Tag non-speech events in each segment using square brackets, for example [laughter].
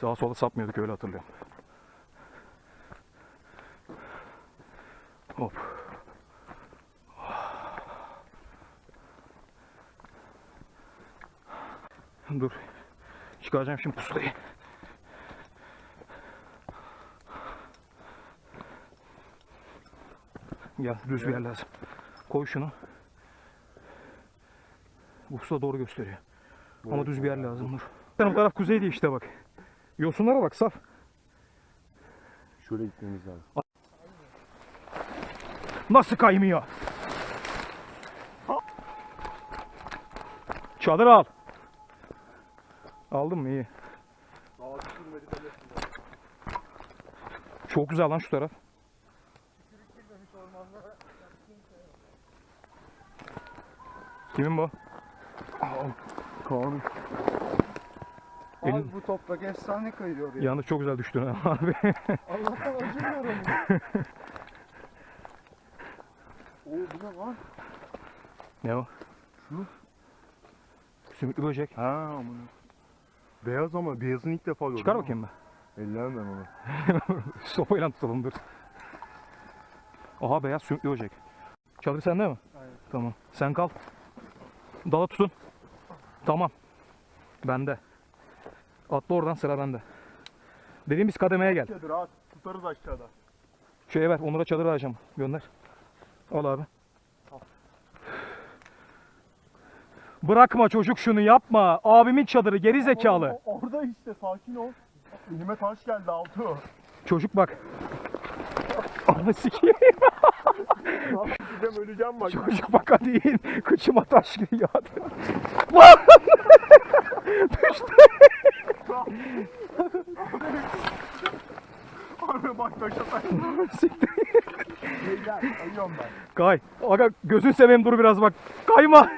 Sağa sola sapmıyorduk öyle hatırlıyorum. Hop. Dur. Çıkaracağım şimdi pusulayı. Gel düz bir yer lazım. Koy şunu. Pusula doğru gösteriyor. Ama düz bir yer lazım dur. Bu taraf kuzeydi işte bak. Yosunlara bak saf. Şöyle gitmemiz lazım. Nasıl kaymıyor? Çadır al. Aldın mı? İyi. Çok güzel lan şu taraf. Kimin bu? Kaan'ın. Elin- Abi bu toprak efsane kayıyor ya. Yalnız çok güzel düştün ha [laughs] abi. Allah'tan acımıyorum. [laughs] Oo bu ne lan? ne o? Şu. Sümüklü böcek. Ha amına. Beyaz ama beyazını ilk defa gördüm. Çıkar ama. bakayım be. Ellemem ben onu. [laughs] Sopayla tutalım dur. Aha beyaz sümüklü böcek. Çadır sende mi? Aynen. Tamam. Sen kal. Dala tutun. Tamam. Bende. Atla oradan sıra bende. Dediğimiz kademeye gel. Çadır at. Tutarız aşağıda. Şeye ver. Onur'a çadır vereceğim. Gönder. Al abi. Bırakma çocuk şunu yapma. Abimin çadırı geri zekalı. Orada işte sakin ol. Elime taş geldi altı. Çocuk bak. [laughs] Anı sikeyim. Gideceğim öleceğim bak. Çocuk bak hadi in. Kıçıma taş giriyor! [laughs] Düştü. Abi bak taşa taş. Siktir. Beyler ayıyorum ben. Kay. Aga gözün seveyim dur biraz bak. Kayma.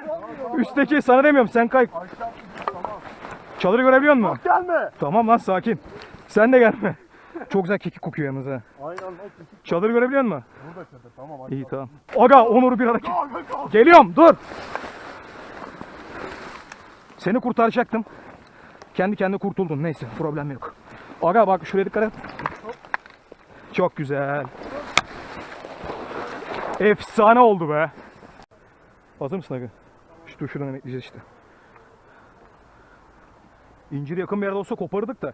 Üstteki sana demiyorum sen kay. Aşağı tamam. Çadırı görebiliyor musun? Gelme. Tamam lan sakin. Sen de gelme. Çok güzel kekik kokuyor yalnız ha. Aynen lan. Çadırı görebiliyor musun? Burada çadır tamam hadi. İyi tamam. Aga Onur'u bir. Kalk kalk. Geliyorum dur. Seni kurtaracaktım. Kendi kendine kurtuldun. Neyse problem yok. Aga bak şuraya dikkat et. Çok güzel. Efsane oldu be. Hazır mısın aga? Şu dur şuradan emekleyeceğiz işte. İncir yakın bir yerde olsa koparırdık da.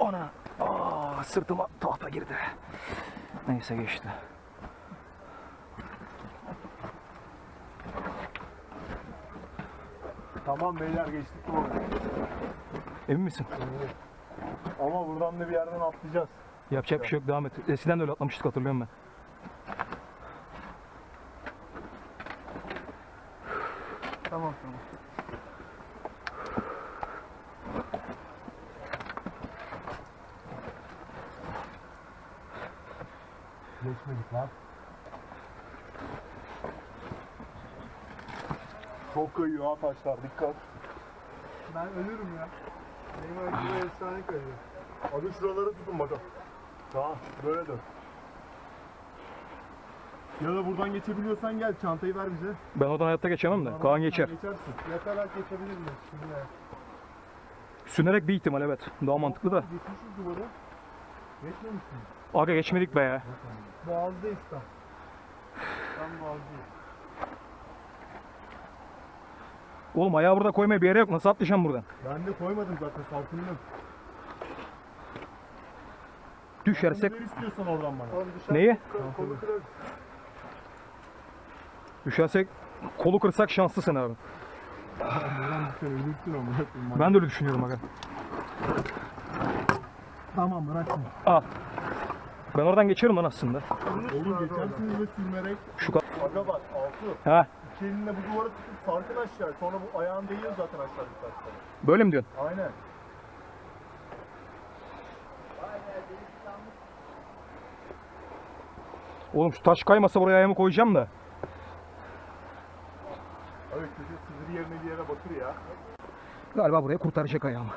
Ana. Aa, sırtıma tahta girdi. Neyse geçti. Tamam beyler geçtik bu arada. Emin misin? Ama buradan da bir yerden atlayacağız. Yapacak bir şey yok devam et. Eskiden de öyle atlamıştık hatırlıyorum ben. Tamam tamam. Geçmedik lan. Çok kayıyor ha taşlar dikkat. Ben ölürüm ya. Benim öyle efsane kayıyor. Abi şuraları tutun bakalım. Tamam böyle dön. Ya da buradan geçebiliyorsan gel çantayı ver bize. Ben oradan hayatta geçemem de. Kaan geçer. Geçersin. Yatarak geçebilir miyiz şimdi? Sünerek bir ihtimal evet. Daha mantıklı da. Geçmişiz duvarı. Geçmemişsin. Aga geçmedik be ya. Boğazdayız tam. Tam boğazdayız. Oğlum ayağı burada koymaya bir yere yok. Nasıl atlayacağım buradan? Ben de koymadım zaten salkındım. Düşersek Ver istiyorsan oradan bana. Oğlum dışarı neyi? Kol- Kolu kırarız. Düşersek kolu kırsak şanslısın abi. Sen ölürsün ama. Ben de öyle düşünüyorum aga. Tamam bırak şimdi. Al. Ben oradan geçerim lan aslında. Oğlum geçersiniz ve sürünerek. Şu ka- Aga bak Altu. Ha, İki elinle bu duvara tutup sarkın aşağı. Sonra bu ayağın değiyor zaten aşağı böyle mi diyorsun? Aynen. Oğlum şu taş kaymasa buraya ayağımı koyacağım da. Evet çocuk sızır yerine bir yere batır ya. Galiba buraya kurtaracak ayağımı.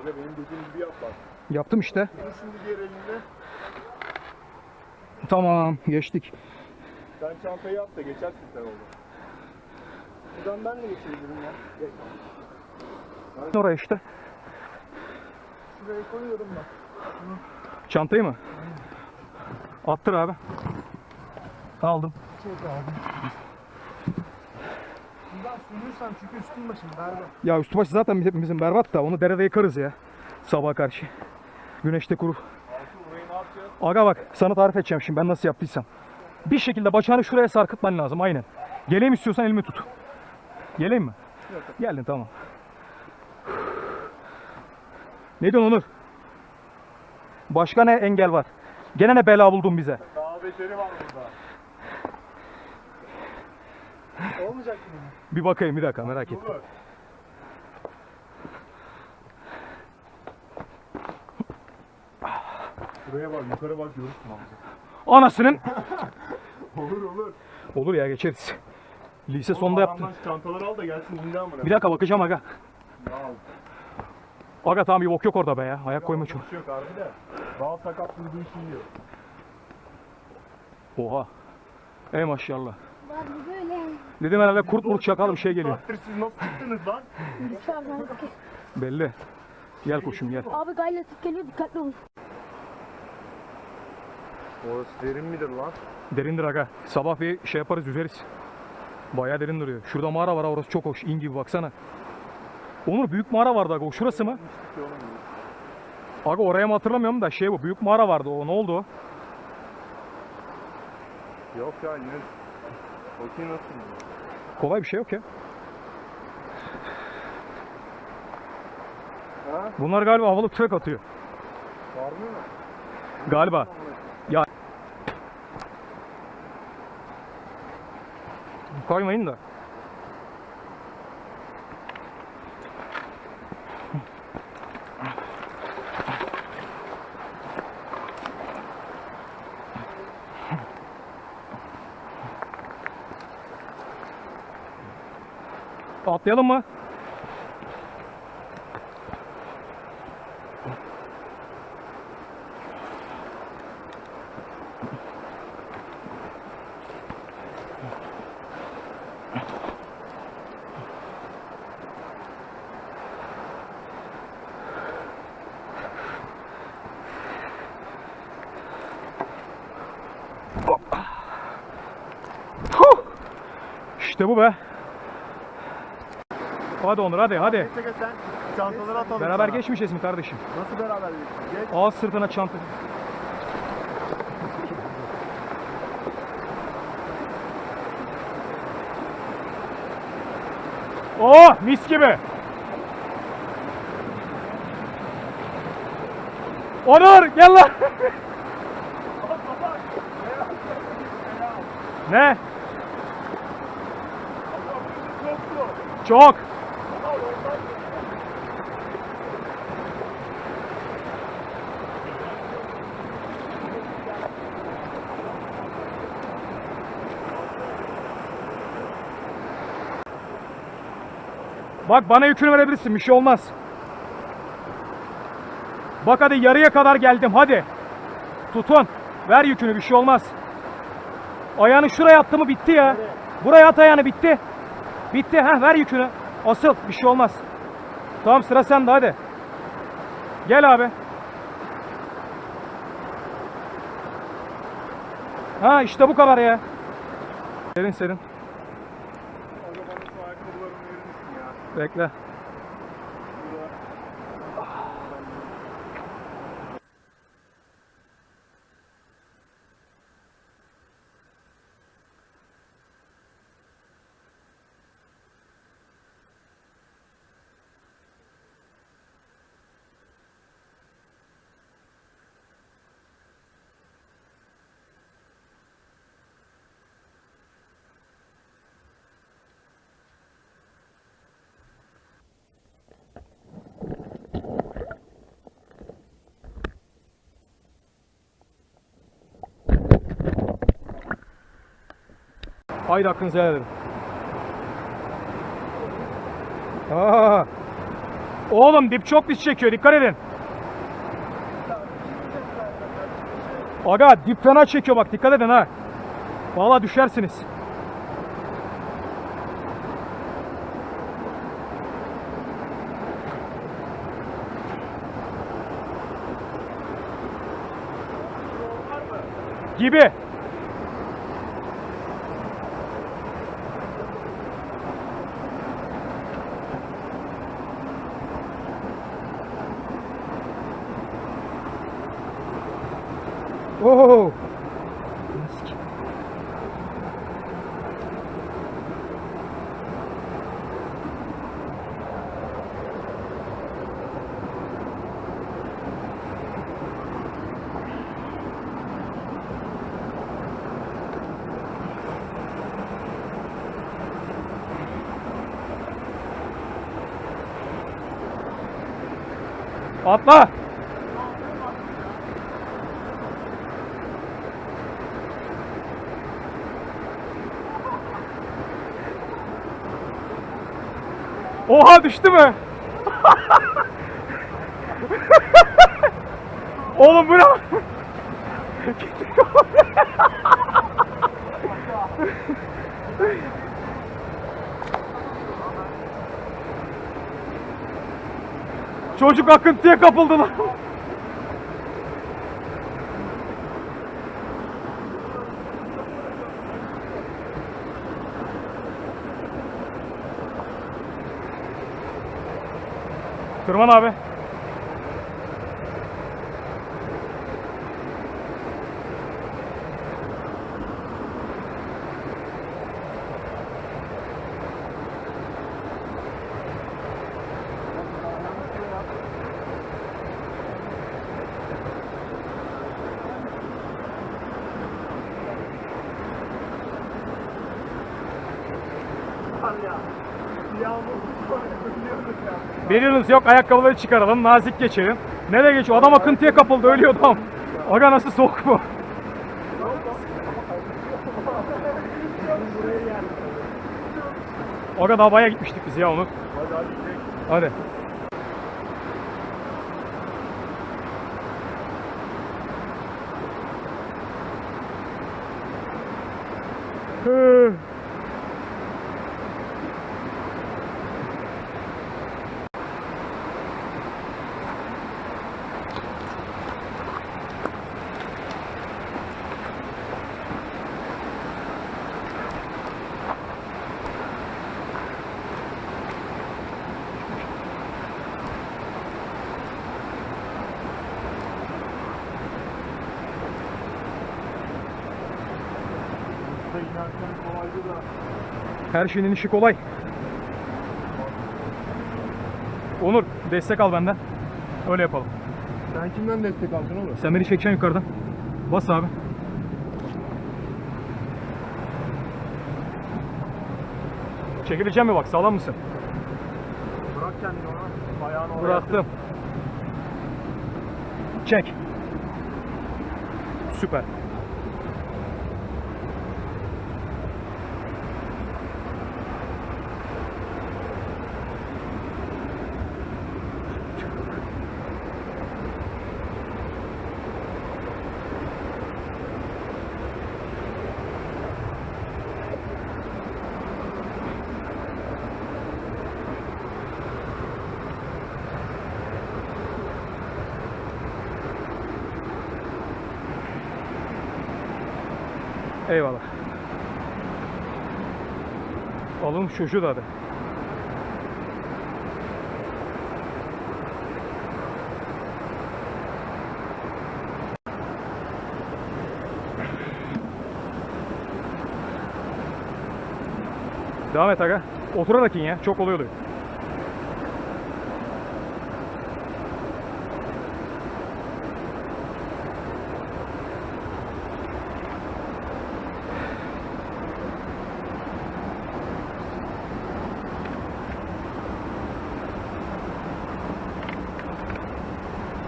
Aga benim dediğim gibi yap bak. Yaptım işte. Şimdi diğer elinde. Tamam geçtik. Sen çantayı yap da geçersin sen orada. Buradan ben de geçebilirim ya. Oraya işte. Şuraya koyuyorum da. Çantayı mı? Attır abi. Aldım. Çek abi. Buradan sürürsem çünkü üstüm başım berbat. Ya üstü başı zaten hepimizin berbat da onu derede yıkarız ya. Sabaha karşı. Güneşte kuru. Altı burayı ne yapacağız? Aga bak sana tarif edeceğim şimdi ben nasıl yaptıysam. Bir şekilde bacağını şuraya sarkıtman lazım aynen. Geleyim istiyorsan elimi tut. Geleyim mi? Geldin tamam. Ne diyorsun Onur? Başka ne engel var? Gene ne bela buldun bize? Daha beteri var burada. Olmayacak mı? Bir bakayım bir dakika merak et. Dur. Buraya bak, yukarı bak görürsün amca. Anasının. [laughs] Olur olur. Olur ya geçeriz. Lise sonunda yaptım. Adamdan çantaları al da gelsin dinle amına. Bir dakika bakacağım aga. Al. Aga tamam bir bok yok orada be ya. Ayak koyma çok. Bir şey yok harbi de. Daha sakat duyduğu için diyor. Oha. Ey maşallah. Bu böyle. Dedim herhalde kurt murt çakal bir şey geliyor. Saattir siz nasıl çıktınız lan? Belli. Gel koşum gel. Abi gayletik geliyor dikkatli olun. Orası derin midir lan? Derindir aga. Sabah bir şey yaparız yüzeriz. Bayağı derin duruyor. Şurada mağara var orası çok hoş. İn gibi baksana. Onur büyük mağara vardı aga. O şurası mı? Aga oraya mı hatırlamıyorum da şey bu. Büyük mağara vardı o. Ne oldu o? Yok ya yine. Bakayım nasıl. Kolay bir şey yok ya. Ha? Bunlar galiba havalı tüfek atıyor. Var mı? Galiba. Ya. Koymayın da. Atlayalım mı? İşte bu be. Hadi Onur hadi hadi. Neyse sen çantaları atalım. Beraber sana. geçmeyeceğiz mi kardeşim? Nasıl beraber geçeceğiz? Geç. Ağız sırtına çanta. Oh mis gibi. Onur gel lan. [laughs] ne? Çok. Bak bana yükünü verebilirsin bir şey olmaz. Bak hadi yarıya kadar geldim hadi. Tutun. Ver yükünü bir şey olmaz. Ayağını şuraya attı mı bitti ya. Buraya at ayağını bitti. Bitti ha ver yükünü. Asıl bir şey olmaz. Tamam sıra sende hadi. Gel abi. Ha işte bu kadar ya. Serin serin. Bekle. Haydi hakkınızı helal edin. Aa. Oğlum dip çok pis çekiyor dikkat edin. Aga dip fena çekiyor bak dikkat edin ha. Valla düşersiniz. Gibi. Oo. Atla. Oha düştü mü? [laughs] Oğlum bu ne? Çocuk akıntıya kapıldı lan. Tırman abi. Veriyorsunuz yok ayakkabıları çıkaralım nazik geçelim. Nereye geçiyor? Adam akıntıya kapıldı ölüyor adam. Aga nasıl soğuk bu? Aga daha baya gitmiştik biz ya onu. Hadi hadi. Hadi. Hı. Burada inerken kolaydı da. Her şeyin işi kolay. Onur destek al benden. Öyle yapalım. Sen kimden destek aldın oğlum? Sen beni çekeceksin yukarıdan. Bas abi. Çekebileceğim mi bak sağlam mısın? Bırak kendini ona. Ayağını oraya. Bıraktım. Çek. Süper. Alın çocuğu da hadi. Devam et aga. Oturarak in ya. Çok oluyor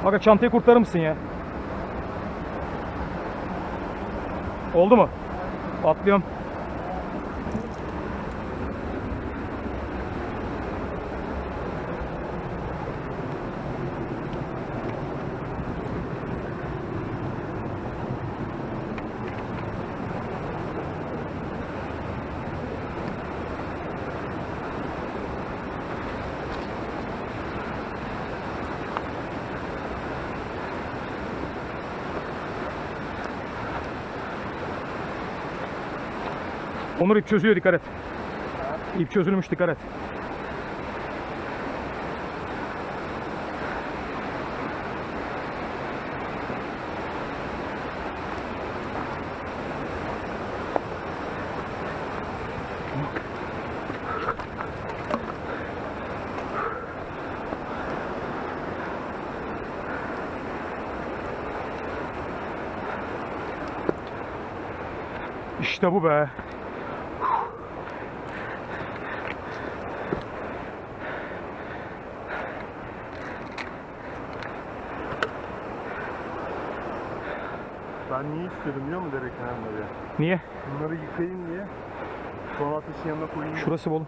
Aga çantayı kurtarır mısın ya? Oldu mu? Atlıyorum. Onur ip çözüyor dikkat et. İp çözülmüş dikkat et. İşte bu be. Ben niye istiyordum biliyor musun dere kenarları? Niye? Bunları yıkayayım diye. Sonra ateşin yanına koyayım. Şurası bu oğlum.